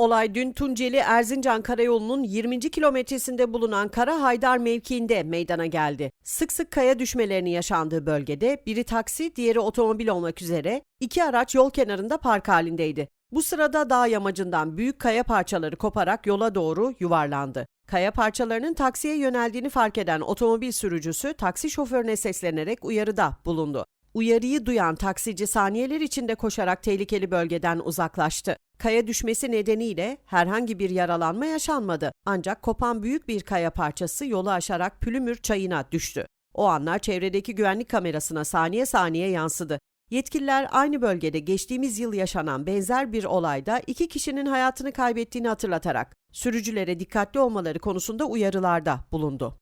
Olay dün Tunceli Erzincan Karayolu'nun 20. kilometresinde bulunan Kara Haydar mevkiinde meydana geldi. Sık sık kaya düşmelerinin yaşandığı bölgede biri taksi, diğeri otomobil olmak üzere iki araç yol kenarında park halindeydi. Bu sırada dağ yamacından büyük kaya parçaları koparak yola doğru yuvarlandı. Kaya parçalarının taksiye yöneldiğini fark eden otomobil sürücüsü taksi şoförüne seslenerek uyarıda bulundu. Uyarıyı duyan taksici saniyeler içinde koşarak tehlikeli bölgeden uzaklaştı. Kaya düşmesi nedeniyle herhangi bir yaralanma yaşanmadı. Ancak kopan büyük bir kaya parçası yolu aşarak Pülümür çayına düştü. O anlar çevredeki güvenlik kamerasına saniye saniye yansıdı. Yetkililer aynı bölgede geçtiğimiz yıl yaşanan benzer bir olayda iki kişinin hayatını kaybettiğini hatırlatarak sürücülere dikkatli olmaları konusunda uyarılarda bulundu.